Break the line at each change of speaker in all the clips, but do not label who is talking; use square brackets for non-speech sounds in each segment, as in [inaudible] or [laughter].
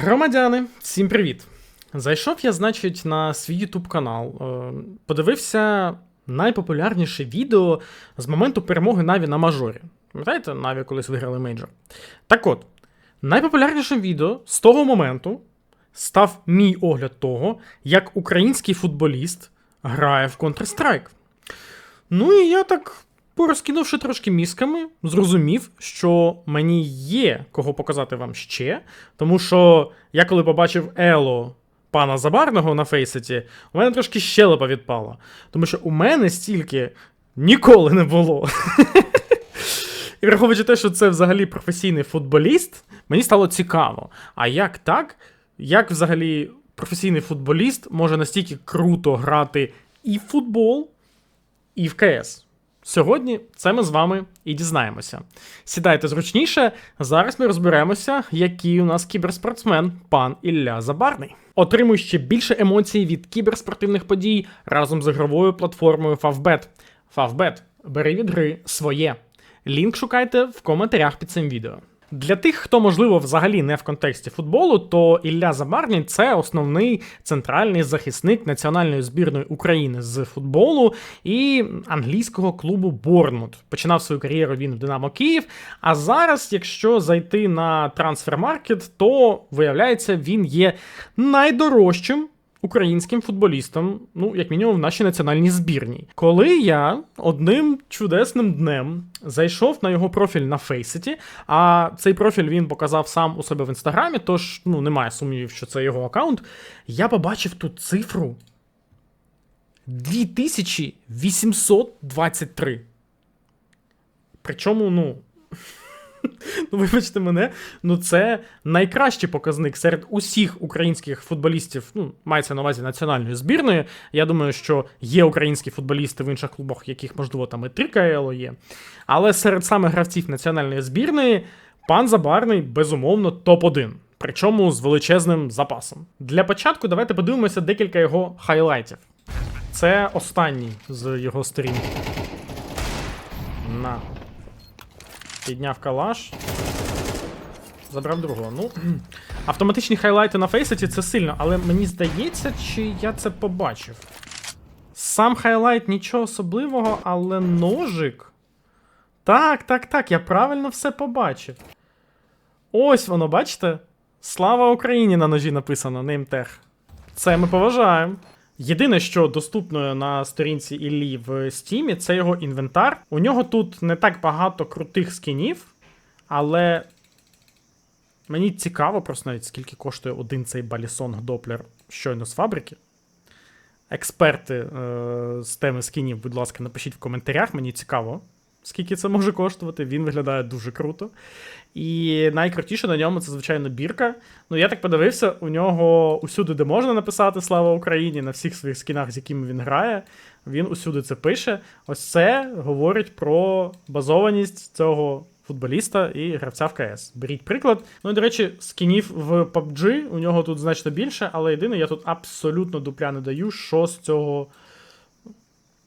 Громадяни, всім привіт! Зайшов я, значить, на свій YouTube канал, е, подивився найпопулярніше відео з моменту перемоги Наві на мажорі. Пам'ятаєте, Наві колись виграли мейджор. Так от, найпопулярнішим відео з того моменту став мій огляд того, як український футболіст грає в Counter-Strike. Ну і я так, порозкинувши трошки мізками, зрозумів, що мені є кого показати вам ще. Тому що я коли побачив Ело пана Забарного на фейсеті, у мене трошки щелепа відпала. Тому що у мене стільки ніколи не було. І враховуючи те, що це взагалі професійний футболіст, мені стало цікаво. А як так? Як взагалі професійний футболіст може настільки круто грати і в футбол, і в КС? Сьогодні це ми з вами і дізнаємося. Сідайте зручніше. Зараз ми розберемося, який у нас кіберспортсмен пан Ілля Забарний. Отримуй ще більше емоцій від кіберспортивних подій разом з ігровою платформою Favbet. Favbet. бери від гри своє. Лінк шукайте в коментарях під цим відео. Для тих, хто, можливо, взагалі не в контексті футболу, то Ілля Забарній це основний центральний захисник національної збірної України з футболу і англійського клубу Борнмут. Починав свою кар'єру він в Динамо Київ. А зараз, якщо зайти на трансфермаркет, то виявляється, він є найдорожчим українським футболістом, ну, як мінімум, в нашій національній збірній. Коли я одним чудесним днем зайшов на його профіль на Фейсеті, а цей профіль він показав сам у себе в інстаграмі, тож ну, немає сумнівів, що це його аккаунт, я побачив тут цифру 2823. Причому, ну. Ну, вибачте мене, ну це найкращий показник серед усіх українських футболістів, ну, мається на увазі національної збірної. Я думаю, що є українські футболісти в інших клубах, яких, можливо, там і 3 КЛ є. Але серед саме гравців національної збірної пан Забарний, безумовно, топ-1. Причому з величезним запасом. Для початку давайте подивимося декілька його хайлайтів. Це останній з його сторінки. На. Підняв калаш. Забрав другого. Ну, [clears throat] автоматичні хайлайти на фейсеті це сильно, але мені здається, чи я це побачив. Сам хайлайт нічого особливого, але ножик. Так, так, так, я правильно все побачив. Ось воно, бачите? Слава Україні на ножі написано, неймтех. Це ми поважаємо. Єдине, що доступно на сторінці Іллі в Стімі, це його інвентар. У нього тут не так багато крутих скінів, але мені цікаво просто навіть скільки коштує один цей балісонг Доплер щойно з фабрики. Експерти е- з теми скінів, будь ласка, напишіть в коментарях, мені цікаво, скільки це може коштувати. Він виглядає дуже круто. І найкрутіше на ньому це, звичайно, бірка. Ну, я так подивився, у нього усюди, де можна написати Слава Україні, на всіх своїх скінах, з якими він грає, він усюди це пише. Ось це говорить про базованість цього футболіста і гравця в КС. Беріть приклад. Ну і до речі, скінів в PUBG у нього тут значно більше, але єдине, я тут абсолютно дупля не даю, що з цього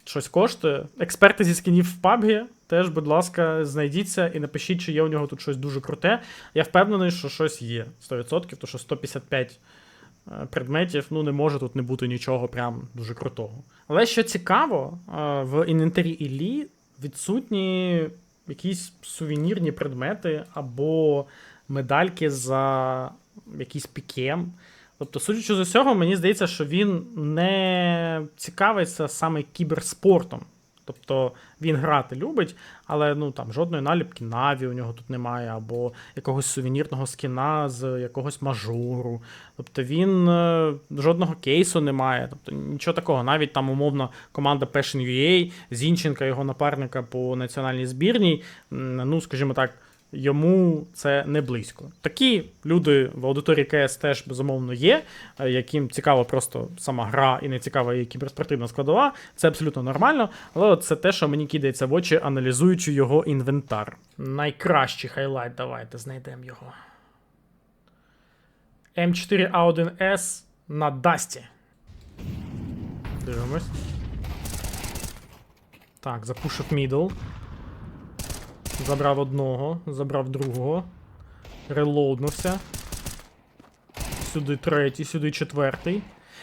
щось коштує. Експерти зі скінів в PUBG теж, будь ласка, знайдіться і напишіть, чи є у нього тут щось дуже круте. Я впевнений, що щось є 100%, то що 155 е, предметів, ну не може тут не бути нічого прям дуже крутого. Але що цікаво, е, в інвентарі Іллі відсутні якісь сувенірні предмети або медальки за якийсь пікем. Тобто, судячи з усього, мені здається, що він не цікавиться саме кіберспортом. Тобто він грати любить, але ну там жодної наліпки Наві у нього тут немає, або якогось сувенірного скіна з якогось мажору. Тобто він е, жодного кейсу не має. Тобто нічого такого. Навіть там, умовно, команда Passion UA, Зінченка, його напарника по національній збірній, ну, скажімо так. Йому це не близько. Такі люди в аудиторії КС теж безумовно є, е, яким цікава просто сама гра і не цікава її кіберспортивна складова. Це абсолютно нормально. Але це те, що мені кидається в очі, аналізуючи його інвентар. Найкращий хайлайт, давайте знайдемо його. М4А1С на Дасті. Дивимось. Так, запушив мідл. Забрав одного, забрав другого. Релоуднувся. сюди третій, сюди четвертий.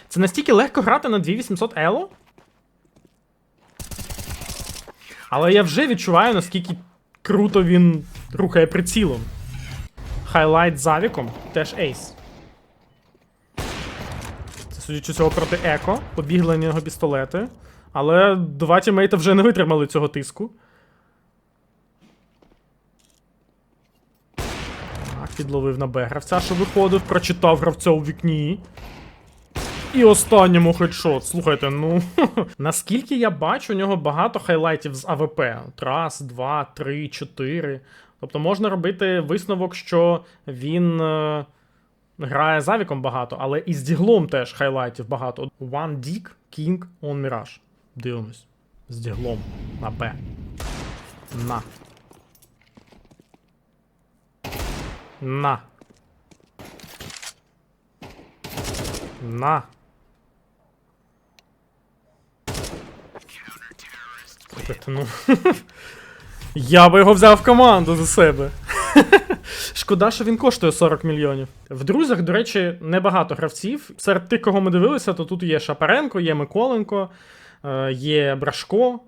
Це настільки легко грати на 2800 Ело? Але я вже відчуваю, наскільки круто він рухає прицілом. Хайлайт з авіком теж ейс. Це судячи цього проти Еко. Побігли на нього пістолети. Але два тімейта вже не витримали цього тиску. Підловив на Б гравця, що виходив, прочитав гравця у вікні. І останньому хедшот. Слухайте, ну. [laughs] Наскільки я бачу, у нього багато хайлайтів з АВП. Раз, два, три, чотири. Тобто можна робити висновок, що він е, грає з авіком багато, але і з діглом теж хайлайтів багато. One Dick King on Mirage. Дивимось. З діглом. На Б. На. На. На. Ну. [laughs] Я би його взяв в команду за себе. [laughs] Шкода, що він коштує 40 мільйонів. В друзях, до речі, небагато гравців. Серед тих, кого ми дивилися, то тут є Шапаренко, є Миколенко, е, є Брашко.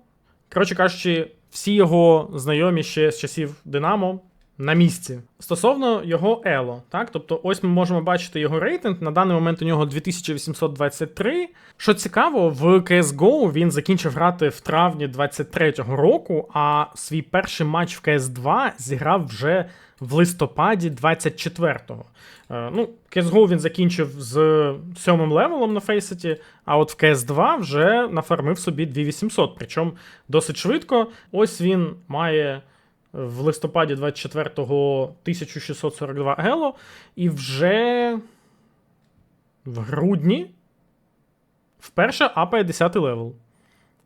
Коротше кажучи, всі його знайомі ще з часів Динамо на місці. Стосовно його Ело, так? Тобто, ось ми можемо бачити його рейтинг. На даний момент у нього 2823. Що цікаво, в CSGO він закінчив грати в травні 23-го року, а свій перший матч в CS2 зіграв вже в листопаді 24-го. Е, ну, CSGO він закінчив з сьомим левелом на Фейсеті, а от в CS2 вже нафармив собі 2800. Причому досить швидко. Ось він має в листопаді 24-го 1642 гело, і вже в грудні вперше апає 10 левел.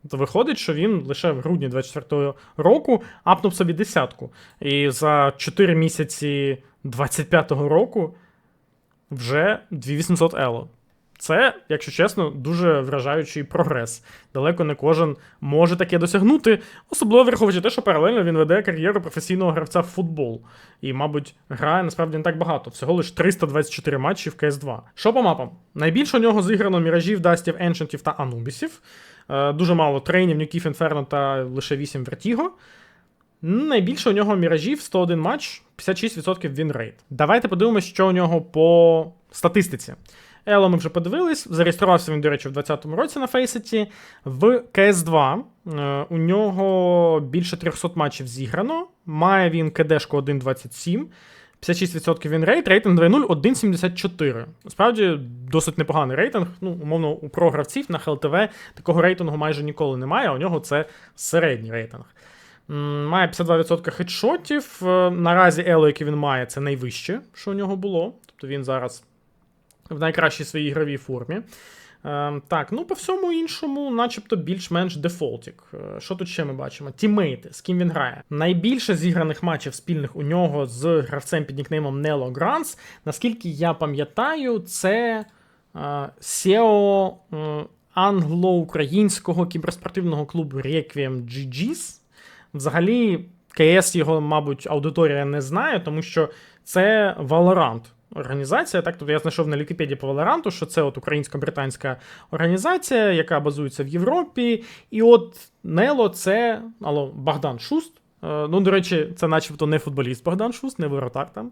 То виходить, що він лише в грудні 24-го року апнув собі десятку. І за 4 місяці 25-го року вже 2800 ело. Це, якщо чесно, дуже вражаючий прогрес. Далеко не кожен може таке досягнути, особливо враховуючи те, що паралельно він веде кар'єру професійного гравця в футбол. І, мабуть, грає насправді не так багато. Всього лише 324 матчі в CS2. Що по мапам? Найбільше у нього зіграно міражів, дастів, еншентів та анубісів. Е, Дуже мало трейнів, нюків, інферно та лише 8 вертіго. Найбільше у нього міражів 101 матч, 56% вінрейт. Давайте подивимося, що у нього по статистиці. Ело ми вже подивились. Зареєструвався він, до речі, в 2020 році на Фейсеті. В CS2 е, у нього більше 300 матчів зіграно. Має він КДшку 1.27. 56% він рейт, рейтинг 2.0, 1.74. Насправді досить непоганий рейтинг. Ну, умовно, у програвців на ХЛТВ такого рейтингу майже ніколи немає, у нього це середній рейтинг. Має 52% хедшотів. Е, Наразі Ело, який він має, це найвище, що у нього було. Тобто він зараз в найкращій своїй ігровій формі. Е, так, ну по всьому іншому, начебто, більш-менш дефолтік. Е, Що тут ще ми бачимо? Тімейти, з ким він грає. Найбільше зіграних матчів спільних у нього з гравцем під нікнеймом Нело Гранс. Наскільки я пам'ятаю, це е, SEO е, англо-українського кіберспортивного клубу Requiem GG's. Взагалі, КС його, мабуть, аудиторія не знає, тому що це Valorant організація. Так, тут я знайшов на Лікіпедії по Valorant, що це от українсько-британська організація, яка базується в Європі. І от Нело це алло, Богдан Шуст. Е, Ну, до речі, це начебто не футболіст Богдан Шуст, не воротар там.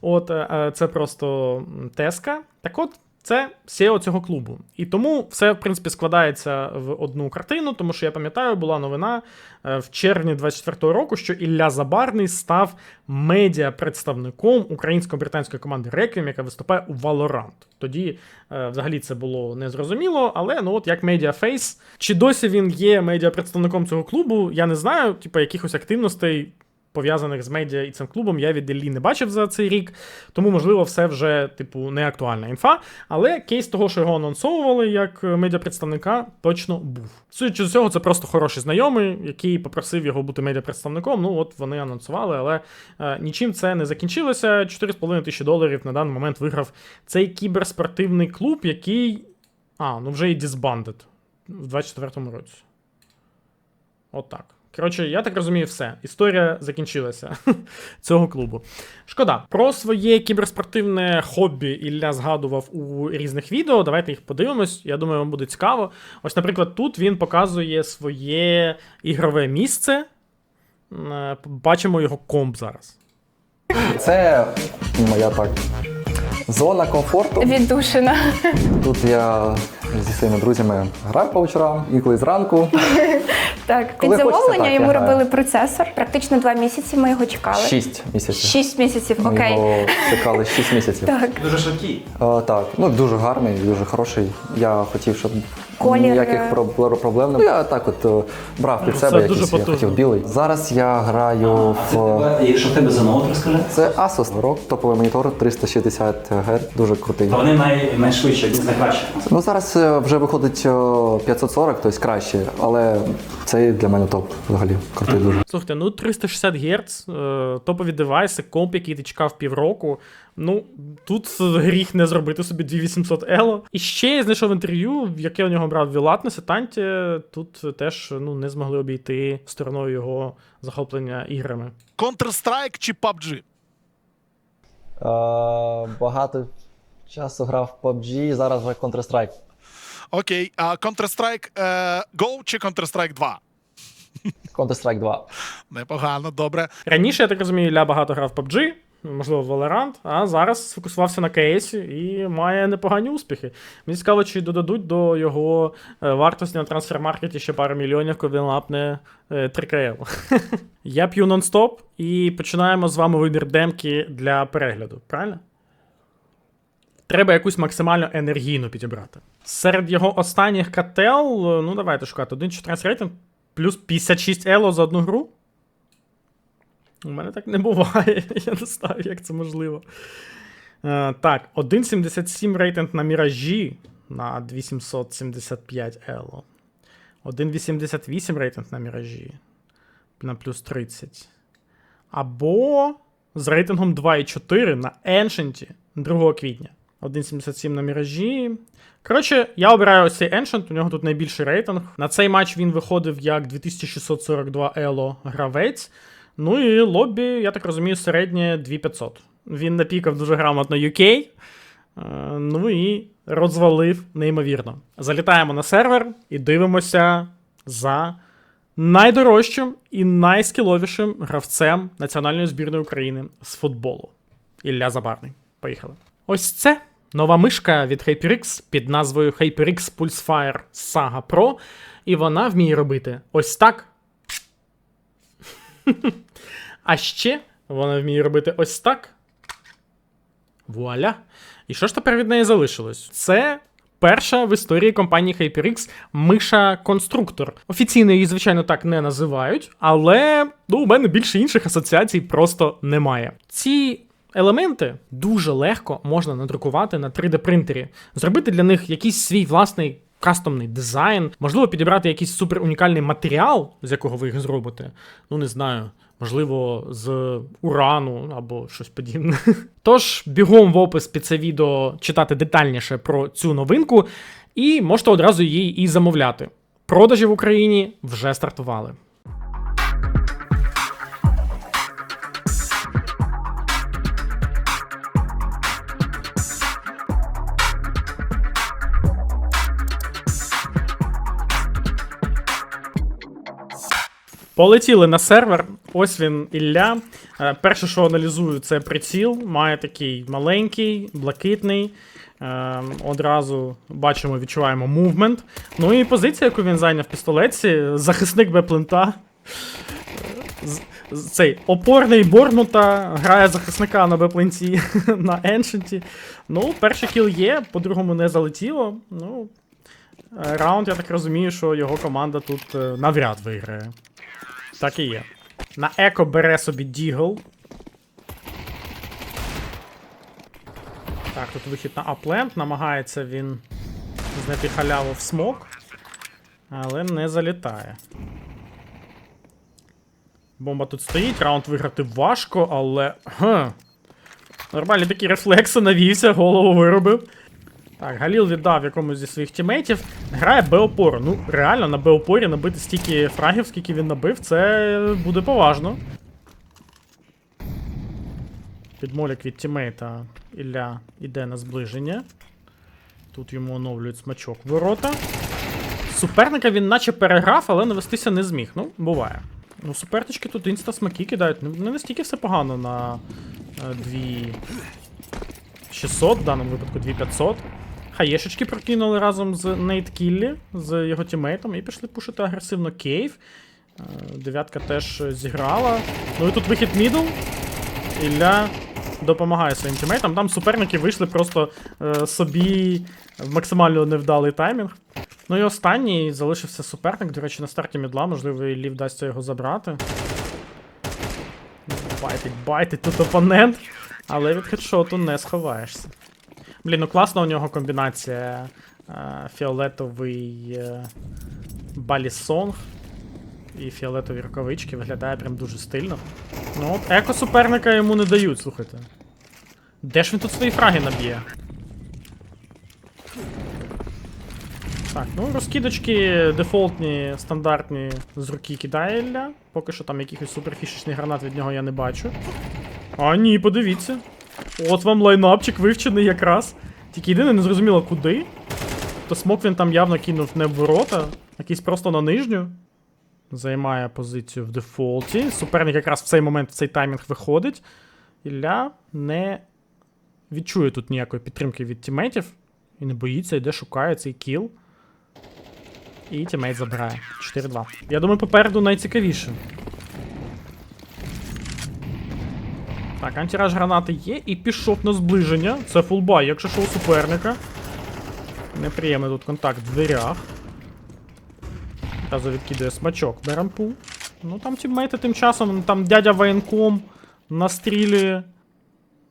От, е, е, це просто Теска. Так от, це SEO цього клубу. І тому все, в принципі, складається в одну картину, тому що я пам'ятаю, була новина е, в червні 24-го року, що Ілля Забарний став медіа-представником українсько-британської команди Requiem, яка виступає у Valorant. Тоді е, взагалі це було незрозуміло, але ну от як медіафейс. Чи досі він є медіа-представником цього клубу, я не знаю, типу якихось активностей. Пов'язаних з медіа і цим клубом я від Іллі не бачив за цей рік, тому, можливо, все вже, типу, не актуальна інфа. Але кейс того, що його анонсовували як медіапредставника, точно був. Судячи з цього, це просто хороший знайомий, який попросив його бути медіапредставником. Ну, от вони анонсували, але е, нічим це не закінчилося. 4,5 тисячі доларів на даний момент виграв цей кіберспортивний клуб, який. А, ну вже і disbanded в 24-му році. От так. Коротше, я так розумію, все. Історія закінчилася [laughs] цього клубу. Шкода. Про своє кіберспортивне хобі Ілля згадував у різних відео. Давайте їх подивимось. Я думаю, вам буде цікаво. Ось, наприклад, тут він показує своє ігрове місце. Е, Бачимо його комп зараз.
Це моя так. Зона комфорту.
Віддушина.
Тут я зі своїми друзями грав по вечорам, інколи зранку. [laughs]
Так, під
Коли хочеться,
замовлення
так,
йому
я граю.
робили процесор. Практично два місяці ми його чекали.
Шість місяців.
Шість місяців,
Ми
окей.
його чекали шість місяців.
Так.
Дуже швидкий.
Е, так, ну дуже гарний, дуже хороший. Я хотів, щоб
Колір,
ніяких
е,
проблем не було. Я так от е, брав під
Ну,
себе якийсь, я хотів білий. Зараз я граю
а,
в.
тебе, що в тебе за ноут розкажи,
Це Asus ROG, топовий монітор 360 Гц, дуже крутий.
то вони най, найшвидші, один з найкращих.
Ну зараз е, вже виходить е, 540, тобто краще, але цей для мене топ взагалі. Крутий дуже.
Слухайте, ну 360 Гц, е, топові девайси, комп, який ти чекав півроку. Ну, тут гріх не зробити собі 2800 Elo. І ще я знайшов інтерв'ю, яке у нього брав Вілат на сетанті. Тут теж ну, не змогли обійти стороною його захоплення іграми.
Counter-Strike чи PUBG?
багато часу грав в PUBG, зараз вже Counter-Strike.
Окей, а Counter-Strike е, Go чи Counter-Strike 2?
Counter-Strike 2.
Непогано, добре.
Раніше, я так розумію, Ілля багато грав в PUBG, можливо, в Valorant, а зараз сфокусувався на КСі і має непогані успіхи. Мені цікаво, чи додадуть до його е, вартості на трансфер-маркеті ще пару мільйонів, коли він лапне е, 3КЛ. [laughs] Я п'ю нон-стоп і починаємо з вами вибір демки для перегляду, правильно? Треба якусь максимально енергійну підібрати. Серед його останніх кател, ну давайте шукати, 1.14 рейтинг, плюс 56 ело за одну гру. У мене так не буває. [laughs] Я не знаю, як це можливо. Е, так, 1.77 рейтинг на міражі на 2775 ело. 1.88 рейтинг на міражі на плюс 30. Або з рейтингом 2.4 на Ancient 2 квітня. 1.77 на міражі. Коротше, я обираю ось цей Ancient, у нього тут найбільший рейтинг. На цей матч він виходив як 2642 ело гравець. Ну і лобі, я так розумію, середнє 2500. Він напікав дуже грамотно UK. е, Ну і розвалив неймовірно. Залітаємо на сервер і дивимося за найдорожчим і найскіловішим гравцем національної збірної України з футболу. Ілля Забарний. Поїхали. Ось це нова мишка від HyperX під назвою HyperX Pulsefire Saga Pro. І вона вміє робити ось так. [laughs] А ще вона вміє робити ось так. Вуаля. І що ж тепер від неї залишилось? Це перша в історії компанії HyperX миша-конструктор. Офіційно її, звичайно, так не називають, але ну, у мене більше інших асоціацій просто немає. Ці елементи дуже легко можна надрукувати на 3D-принтері, зробити для них якийсь свій власний. Кастомний дизайн, можливо, підібрати якийсь супер унікальний матеріал, з якого ви їх зробите. Ну, не знаю, можливо, з урану або щось подібне. [laughs] Тож, бігом в опис під це відео читати детальніше про цю новинку, і можете одразу її і замовляти. Продажі в Україні вже стартували. Полетіли на сервер. Ось він Ілля. Е, Перше, що аналізую, це приціл. Має такий маленький, блакитний. Е, Одразу бачимо, відчуваємо мувмент. Ну і позиція, яку він зайняв в пістолетці, захисник Беплента. Цей опорний Бормута грає захисника на Бепленті [laughs] на Еншенті. Ну, перший кіл є, по-другому не залетіло. Ну, е, раунд, я так розумію, що його команда тут навряд виграє. Так і є. На еко бере собі Дігл. Так, тут вихід на апленд. Намагається він знайти халяву в смок. Але не залітає. Бомба тут стоїть, раунд виграти важко, але. Ха. Нормальні такі рефлекси навівся, голову виробив. Так, Галіл віддав якомусь зі своїх тімейтів. Грає Б-опору. Ну, реально, на Б-опорі набити стільки фрагів, скільки він набив, це буде поважно. Підмолік від тімейта Ілля іде на зближення. Тут йому оновлюють смачок ворота. Суперника він наче переграв, але навестися не зміг. Ну, буває. Ну, супернички тут інста смаки кидають. Ну, Не настільки все погано на е, 2600, в даному випадку 2500. Хаєшечки прокинули разом з Нейт Кіллі, з його тімейтом, і пішли пушити агресивно Кейв. Е, Дев'ятка теж зіграла. Ну і тут вихід мідл. Ілля допомагає своїм тімейтам. Там суперники вийшли просто е, собі в максимально невдалий таймінг. Ну і останній залишився суперник. До речі, на старті мідла, можливо, Іллі вдасться його забрати. Байтить, байтить тут опонент, але від хедшоту не сховаєшся. Блін, ну класна у нього комбінація е, фіолетовий е, балісонг і фіолетові рукавички. Виглядає прям дуже стильно. Ну от еко суперника йому не дають, слухайте. Де ж він тут свої фраги наб'є? Так, ну розкидочки дефолтні, стандартні з руки кидає. Поки що там якихось суперфішечних гранат від нього я не бачу. А ні, подивіться. От вам лайнапчик вивчений якраз. Тільки єдине не зрозуміло куди. То смок він там явно кинув не в ворота, якийсь просто на нижню. Займає позицію в дефолті. Суперник якраз в цей момент, в цей таймінг виходить. Ілля не відчує тут ніякої підтримки від тімейтів. І не боїться, йде, шукає цей кіл. І тімейт забирає. 4-2. Я думаю, попереду найцікавіше. Так, антираж гранати є і пішов на зближення. Це фулбай, якщо що у суперника. Неприємний тут контакт в дверях. Одразу відкидає смачок. Берем пул. Ну там тіммейти тим часом, там дядя воєнком настрілює.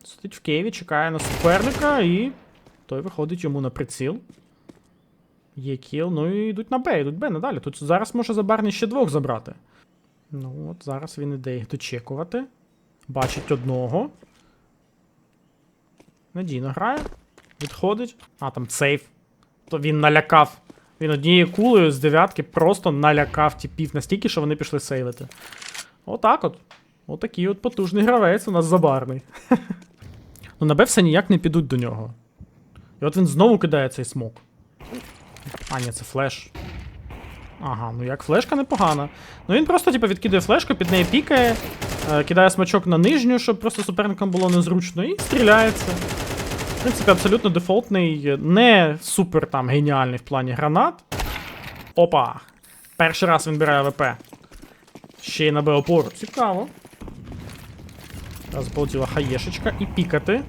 Сидить в Києві, чекає на суперника і той виходить йому на приціл. Є кіл, ну і йдуть на Б, йдуть Б надалі. Тут зараз може Забарний ще двох забрати. Ну от зараз він іде їх дочекувати. Бачить одного. Надійно грає. Відходить. А, там сейф. То він налякав. Він однією кулею з дев'ятки просто налякав тіпів настільки, що вони пішли сейвити. Отак от. Отакий от потужний гравець у нас забарний. [laughs] ну на все ніяк не підуть до нього. І от він знову кидає цей смок. А, ні, це флеш. Ага, ну як флешка непогана. Ну він просто, типу, відкидає флешку, під неї пікає, е, кидає смачок на нижню, щоб просто суперникам було незручно, і стріляється. В принципі, абсолютно дефолтний, не супер там геніальний в плані гранат. Опа! Перший раз він бере АВП. Ще й на Б-опору. Цікаво. Зараз полетіла хаєшечка і пікати.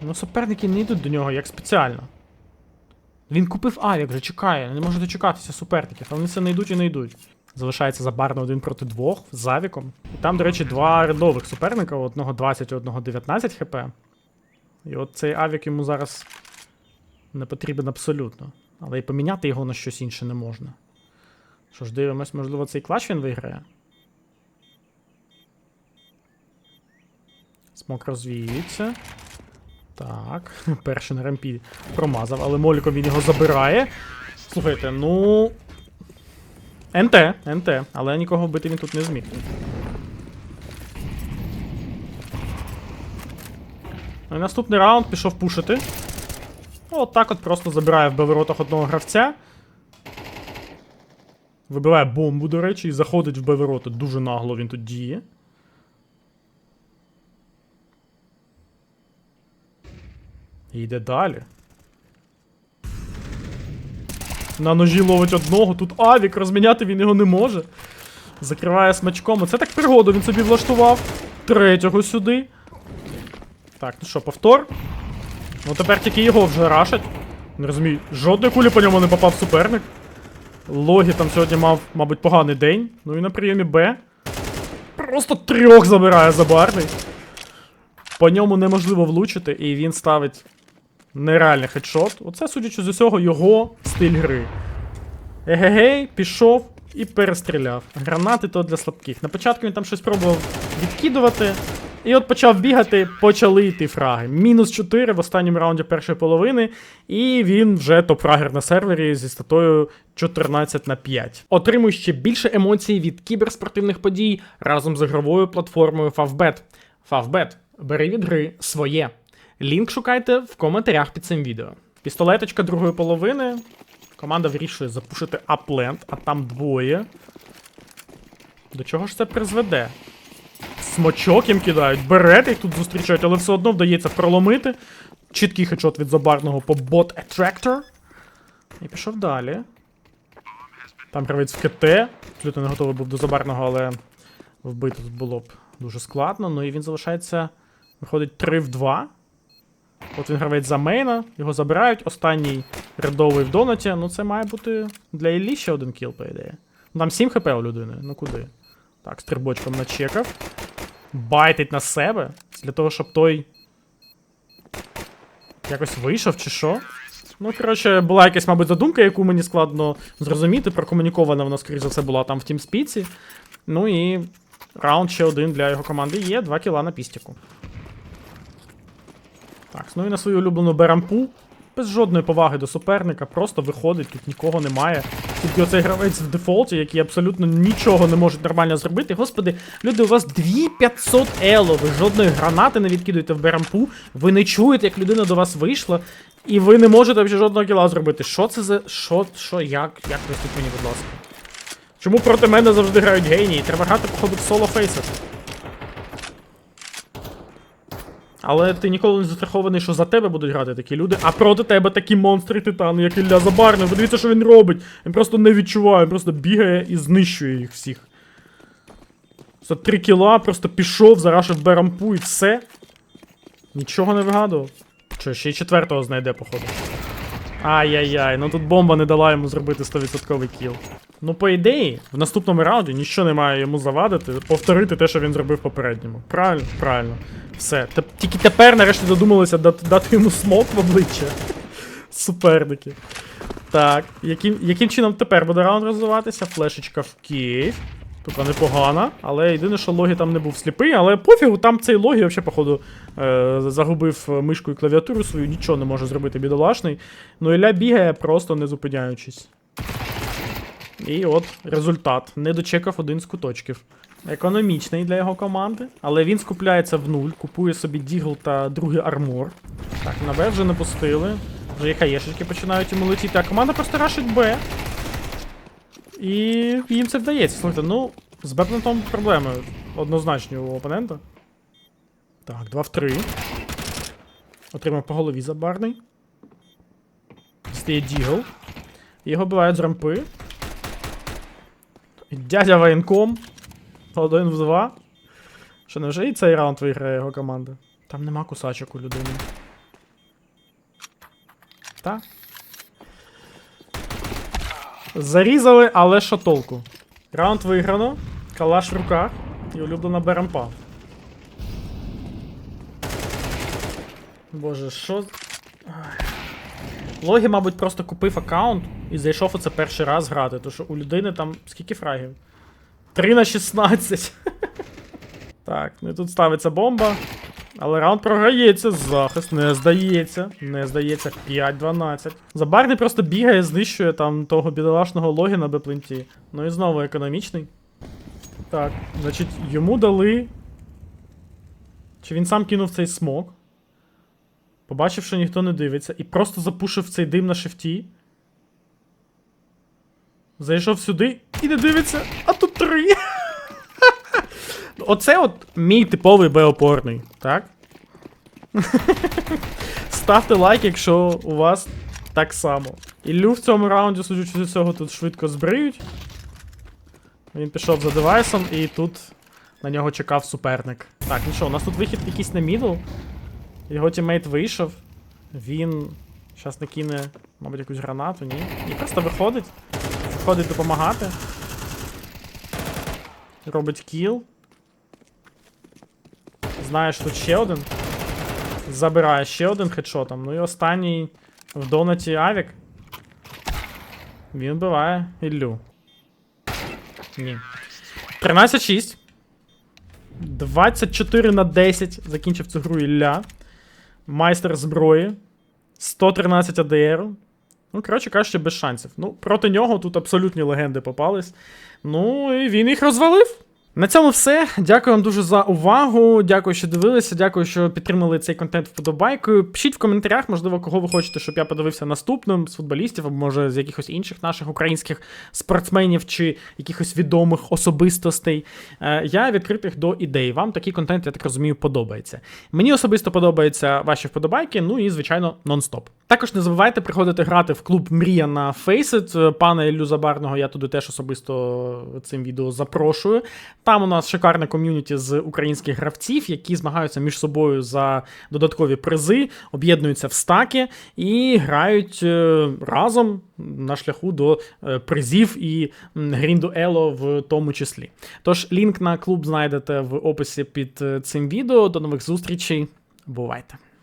Ну, суперники не йдуть до нього як спеціально. Він купив авік, вже чекає, не може дочекатися суперників, а вони все не йдуть і не йдуть. Залишається забарно один проти двох з авіком. І там, до речі, два рядових суперника, одного 20, у одного 19 хп. І от цей авік йому зараз не потрібен абсолютно. Але і поміняти його на щось інше не можна. Що ж, дивимось, можливо, цей клач він виграє. Смок розвіюється. Так, [laughs] перший на рампі промазав, але Моліком він його забирає. Слухайте, ну. НТ, НТ, але нікого вбити він тут не зміг. Ну і наступний раунд пішов пушити. От так от просто забирає в воротах одного гравця. Вибиває бомбу, до речі, і заходить в Б-ворота. Дуже нагло він тут діє. І йде далі. На ножі ловить одного, тут авік, розміняти він його не може. Закриває смачком. Оце так пригоду він собі влаштував. Третього сюди. Так, ну що, повтор? Ну тепер тільки його вже рашать. Не розумію, жодної кулі по ньому не попав суперник. Логі там сьогодні мав, мабуть, поганий день. Ну і на прийомі Б. Просто трьох забирає забарний. По ньому неможливо влучити, і він ставить нереальний хедшот. Оце, судячи з усього, його стиль гри. Егегей, пішов і перестріляв. Гранати то для слабких. На початку він там щось пробував відкидувати, І от почав бігати, почали йти фраги. Мінус 4 в останньому раунді першої половини, і він вже топ-фрагер на сервері зі статою 14 на 5. Отримуй ще більше емоцій від кіберспортивних подій разом з ігровою платформою Favbet. Favbet. Бери від гри своє. Лінк шукайте в коментарях під цим відео. Пістолеточка другої половини. Команда вирішує запушити апленд, а там двоє. До чого ж це призведе? Смочок їм кидають, берет їх тут зустрічають, але все одно вдається проломити. Чіткий хедшот від забарного по бот Attractor. І пішов далі. Там гравець в КТ. Абсолютно не готовий був до забарного, але вбити тут було б дуже складно. Ну і він залишається. Виходить 3 в 2. От він гравець за мейна, його забирають. Останній рядовий в донаті. Ну це має бути для Іллі ще один кіл, по ідеї. Ну, Там 7 хп у людини. Ну куди? Так, стрибочком начекав. Байтить на себе. Для того, щоб той. Якось вийшов чи що. Ну, коротше, була якась, мабуть, задумка, яку мені складно зрозуміти. Прокомунікована вона, скоріш за все, була там в тімспіці. Ну і раунд ще один для його команди є. Два кіла на пістіку. Так, ну і на свою улюблену берампу. Без жодної поваги до суперника, просто виходить, тут нікого немає. Тільки оцей гравець в дефолті, який абсолютно нічого не може нормально зробити. Господи, люди, у вас 2500 ело, ви жодної гранати не відкидуєте в берампу, ви не чуєте, як людина до вас вийшла, і ви не можете взагалі жодного кіла зробити. Що це за. Що, що, як? Як поясніть мені, будь ласка? Чому проти мене завжди грають генії? Треба грати, походу, в соло фейсах. Але ти ніколи не застрахований, що за тебе будуть грати такі люди, а проти тебе такі монстри титани, як Ілля Забарний. Подивіться, що він робить. Він просто не відчуває, він просто бігає і знищує їх всіх. За 3 кіла просто пішов, зарашив берампу і все. Нічого не вигадував. Що, ще й четвертого знайде, походу. Ай-яй-яй, ну тут бомба не дала йому зробити 100% кіл. Ну, по ідеї, в наступному раунді нічого не має йому завадити, повторити те, що він зробив попередньому. Правильно, правильно. Все. Тільки тепер нарешті додумалися дати, йому смок в обличчя. Суперники. Так, яким, яким чином тепер буде раунд розвиватися? Флешечка в Київ. Тут непогана, але єдине, що логі там не був сліпий, але пофігу, там цей логі взагалі, походу, е, загубив мишку і клавіатуру свою, нічого не може зробити бідолашний. Ну Ілля бігає просто не зупиняючись. І от результат. Не дочекав один з куточків. Економічний для його команди, але він скупляється в нуль, купує собі Дігл та другий армор. Так, на Б вже не пустили. Вже і хаєшечки починають йому летіти, а команда просто рашить Б. І їм це вдається. Слухайте, ну, з Бепнетом проблеми однозначні у опонента. Так, 2 в 3. Отримав по голові забарний. Стає Дігл. Його бувають з рампи. Дядя воєнком. Один в два. Що невже і цей раунд виграє його команда? Там нема кусачок у людини. Та. Зарізали, але що толку? Раунд виграно. Калаш в руках і улюблена берампа. Боже, що. Логі, мабуть, просто купив аккаунт і зайшов оце перший раз грати, тому що у людини там скільки фрагів? 3 на 16. [laughs] так, ну і тут ставиться бомба. Але раунд програється, захист не здається. Не здається, 5-12. Забарний просто бігає, знищує там того бідолашного логі на бепленті. Ну і знову економічний. Так, значить, йому дали. Чи він сам кинув цей смок? Побачив, що ніхто не дивиться, і просто запушив цей дим на шифті. Зайшов сюди і не дивиться, а три. Оце от мій типовий Б-опорний, так? Ставте лайк, якщо у вас так само. Іллю в цьому раунді, судячи з цього, тут швидко збриють. Він пішов за девайсом, і тут на нього чекав суперник. Так, ну що, у нас тут вихід якийсь на мідл. Його тіммейт вийшов. Він. Щас накине, мабуть, якусь гранату, ні? І просто виходить. Виходить допомагати. Робить кіл. Знає, що тут ще один. Забирає ще один хедшотом. Ну і останній в донаті Авік. Він вбиває Іллю. Ні. 13-6. 24 на 10 закінчив цю гру Ілля. Майстер зброї. 113 АДР. Ну, коротше кажучи, без шансів. Ну, проти нього тут абсолютні легенди попались. Ну, і він їх розвалив. На цьому все. Дякую вам дуже за увагу. Дякую, що дивилися. Дякую, що підтримали цей контент вподобайкою. Пишіть в коментарях, можливо, кого ви хочете, щоб я подивився наступним з футболістів, або може з якихось інших наших українських спортсменів чи якихось відомих особистостей. Е, Я відкритих до ідей. Вам такий контент, я так розумію, подобається. Мені особисто подобаються ваші вподобайки, ну і, звичайно, нон-стоп. Також не забувайте приходити грати в клуб Мрія на Faceit. Пана Іллю Забарного я туди теж особисто цим відео запрошую. Там у нас шикарне ком'юніті з українських гравців, які змагаються між собою за додаткові призи, об'єднуються в стаки і грають е, разом на шляху до е, призів і грінду Ело в тому числі. Тож лінк на клуб знайдете в описі під е, цим відео. До нових зустрічей. Бувайте!